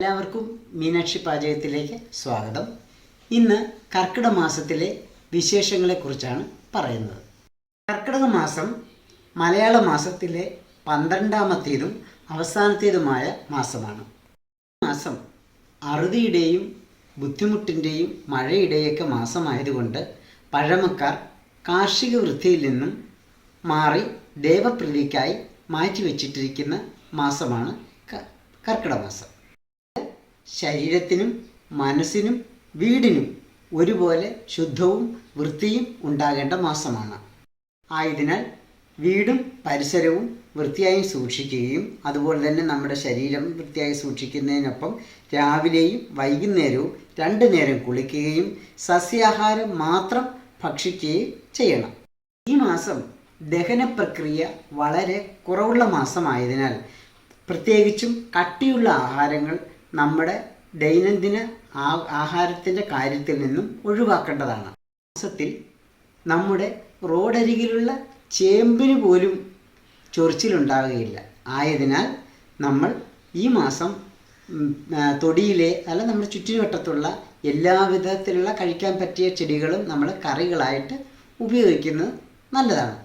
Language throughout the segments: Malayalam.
എല്ലാവർക്കും മീനാക്ഷി പാചകത്തിലേക്ക് സ്വാഗതം. ഇന്ന് കർക്കിടക മാസത്തിലെ വിശേഷങ്ങളെക്കുറിച്ചാണ് പറയുന്നത്. കർക്കിടക മാസം മലയാള മാസത്തിലെ പന്ത്രണ്ടാമത്തേതും അവസാനത്തേതുമായ മാസമാണ്. മാസം അറുതിയുടെയും ബുദ്ധിമുട്ടിന്റെയും മഴയുടെയൊക്കെ മാസമായതുകൊണ്ട് പഴമക്കാർ കാർഷിക വൃത്തിയിൽ നിന്നും മാറി ദേവപ്രീതിക്കായി മാറ്റിവെച്ചിട്ടിരിക്കുന്ന മാസമാണ് കർക്കിടക മാസം. ശരീരത്തിനും മനസ്സിനും വീടിനും ഒരുപോലെ ശുദ്ധവും വൃത്തിയും ഉണ്ടാകേണ്ട മാസമാണ്. ആയതിനാൽ വീടും പരിസരവും വൃത്തിയായി സൂക്ഷിക്കുകയും അതുപോലെ തന്നെ നമ്മുടെ ശരീരം വൃത്തിയായി സൂക്ഷിക്കുന്നതിനൊപ്പം രാവിലെയും വൈകുന്നേരവും രണ്ടു നേരം കുളിക്കുകയും സസ്യാഹാരം മാത്രം ഭക്ഷിക്കുകയും ചെയ്യണം. ഈ മാസം ദഹന പ്രക്രിയ വളരെ കുറവുള്ള മാസമായതിനാൽ പ്രത്യേകിച്ചും കട്ടിയുള്ള ആഹാരങ്ങൾ നമ്മുടെ ദൈനംദിന ആഹാരത്തിന്റെ കാര്യത്തിൽ നിന്നും ഒഴിവാക്കേണ്ടതാണ്. മാസത്തിൽ നമ്മുടെ റോഡരികിലുള്ള ചേമ്പിന് പോലും ചൊറിച്ചിലുണ്ടാവുകയില്ല. ആയതിനാൽ നമ്മൾ ഈ മാസം തൊടിയിലെ അല്ല നമ്മുടെ ചുറ്റുവട്ടത്തുള്ള എല്ലാ വിധത്തിലുള്ള കഴിക്കാൻ പറ്റിയ ചെടികളും നമ്മൾ കറികളായിട്ട് ഉപയോഗിക്കുന്നത് നല്ലതാണ്.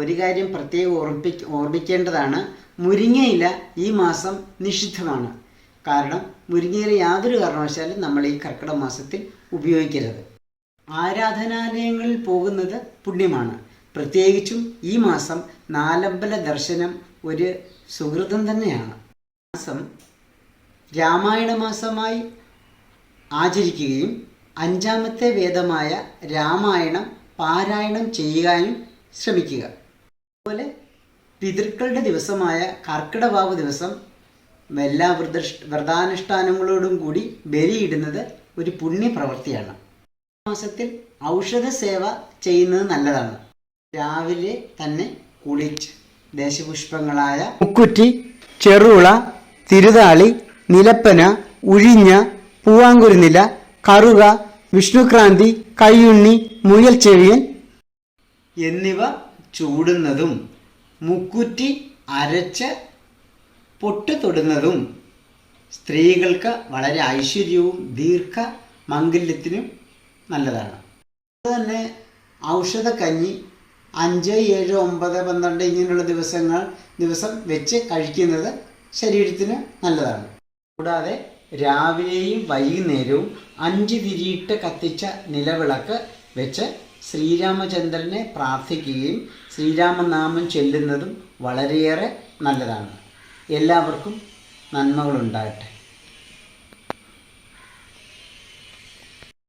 ഒരു കാര്യം പ്രത്യേകം ഓർമ്മിപ്പി ഓർമ്മിക്കേണ്ടതാണ് മുരിങ്ങയില ഈ മാസം നിഷിദ്ധമാണ്. കാരണം മുരിങ്ങയില യാതൊരു കാരണവശാലും നമ്മൾ ഈ കർക്കിടക മാസത്തിൽ ഉപയോഗിക്കരുത്. ആരാധനാലയങ്ങളിൽ പോകുന്നത് പുണ്യമാണ്. പ്രത്യേകിച്ചും ഈ മാസം നാലമ്പല ദർശനം ഒരു സുഹൃതം തന്നെയാണ്. മാസം രാമായണ മാസമായി ആചരിക്കുകയും അഞ്ചാമത്തെ വേദമായ രാമായണം പാരായണം ചെയ്യാനും ശ്രമിക്കുക. അതുപോലെ പിതൃക്കളുടെ ദിവസമായ കർക്കിടവാവ് ദിവസം എല്ലാ വ്രത വ്രതാനുഷ്ഠാനങ്ങളോടും കൂടി ബലിയിടുന്നത് ഒരു പുണ്യപ്രവൃത്തിയാണ്. മാസത്തിൽ ഔഷധ സേവ ചെയ്യുന്നത് നല്ലതാണ്. രാവിലെ തന്നെ കുളിച്ച് ദേശപുഷ്പങ്ങളായ മുക്കുറ്റി ചെറുള തിരുതാളി നിലപ്പന ഉഴിഞ്ഞ പൂവാങ്കുരുനില കറുക വിഷ്ണുക്രാന്തി കയ്യുണ്ണി മുയൽ ചെവിയൻ എന്നിവ ചൂടുന്നതും മുക്കുറ്റി അരച്ച് പൊട്ട് തൊടുന്നതും സ്ത്രീകൾക്ക് വളരെ ഐശ്വര്യവും ദീർഘ മംഗല്യത്തിനും നല്ലതാണ്. അതുതന്നെ ഔഷധ കഞ്ഞി അഞ്ച് ഏഴ് ഒമ്പത് പന്ത്രണ്ട് ഇങ്ങനെയുള്ള ദിവസങ്ങൾ ദിവസം വെച്ച് കഴിക്കുന്നത് ശരീരത്തിന് നല്ലതാണ്. കൂടാതെ രാവിലെയും വൈകുന്നേരവും അഞ്ച് തിരിയിട്ട് കത്തിച്ച നിലവിളക്ക് വെച്ച് ശ്രീരാമചന്ദ്രനെ പ്രാർത്ഥിക്കുകയും ശ്രീരാമനാമം ചൊല്ലുന്നതും വളരെയേറെ നല്ലതാണ്. എല്ലാവർക്കും നന്മകളുണ്ടാകട്ടെ.